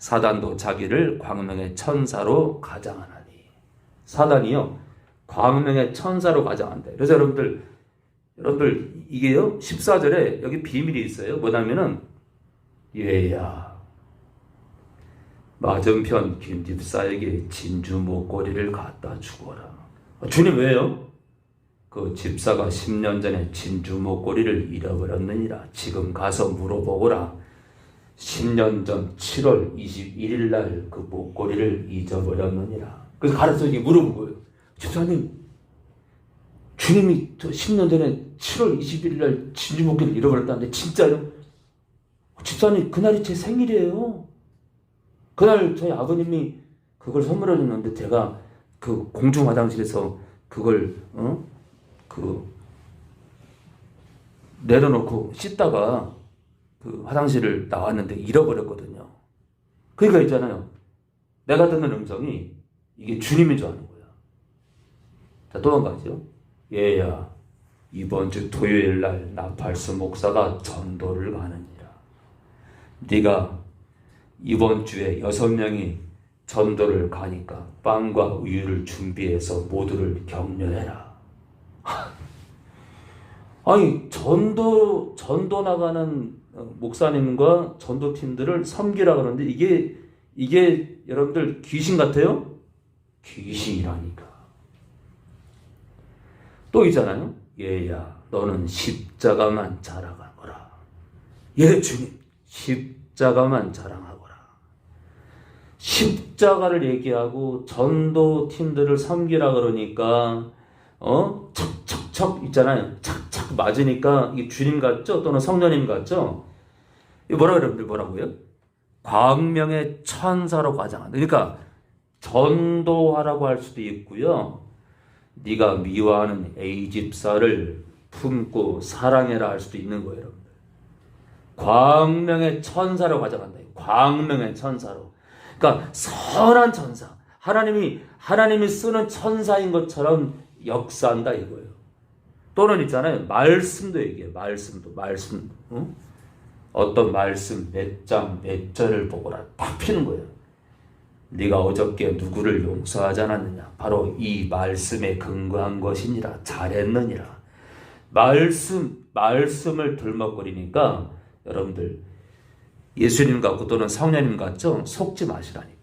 사단도 자기를 광명의 천사로 가장하나니 사단이요 광명의 천사로 가장한다. 그래서 여러분들 여러분들 이게요 14절에 여기 비밀이 있어요. 뭐냐면은 얘야 맞은편 김집사에게 진주 목걸이를 갖다 주거라. 아, 주님 왜요? 그 집사가 10년 전에 진주 목걸이를 잃어버렸느니라. 지금 가서 물어보거라. 10년 전 7월 21일 날 그 목걸이를 잊어버렸느니라. 그래서 가르쳐 거예요. 집사님, 주님이 저 10년 전에 7월 21일 날 진주 목걸이를 잃어버렸다는데 진짜요? 집사님, 그날이 제 생일이에요. 그날 저희 아버님이 그걸 선물해 줬는데 제가 그 공중 화장실에서 그걸 어? 그 내려놓고 씻다가 그 화장실을 나왔는데 잃어버렸거든요. 그러니까 있잖아요. 내가 듣는 음성이 이게 주님인 줄 아는 거야. 자, 또 한 가지요. 얘야, 이번 주 토요일 날 나팔수 목사가 전도를 가느니라. 네가 이번 주에 여섯 명이 전도를 가니까 빵과 우유를 준비해서 모두를 격려해라. 아니 전도 전도 나가는 어, 목사님과 전도팀들을 섬기라 그러는데 이게 이게 여러분들 귀신 같아요? 귀신이라니까. 또 있잖아요. 얘야, 너는 십자가만 자랑하거라. 예, 주님, 십자가만 자랑하거라. 십자가를 얘기하고 전도 팀들을 섬기라 그러니까 어 척척척 있잖아요. 착 착 맞으니까 이게 주님 같죠? 또는 성령님 같죠? 이 뭐라 그러는데 뭐라고요? 광명의 천사로 과장한다. 그러니까 전도하라고 할 수도 있고요. 네가 미워하는 A 집사를 품고 사랑해라 할 수도 있는 거예요, 여러분들. 광명의 천사로 가져간다. 광명의 천사로. 그러니까 선한 천사. 하나님이 하나님이 쓰는 천사인 것처럼 역사한다 이거예요. 또는 있잖아요. 말씀도 얘기해. 말씀도 말씀. 응? 어떤 말씀 몇 장 몇 절을 보거라 딱 피는 거예요. 네가 어저께 누구를 용서하지 않았느냐? 바로 이 말씀에 근거한 것이니라. 잘했느니라. 말씀 말씀을 들먹거리니까 여러분들 예수님 같고 또는 성령님 같죠? 속지 마시라니까.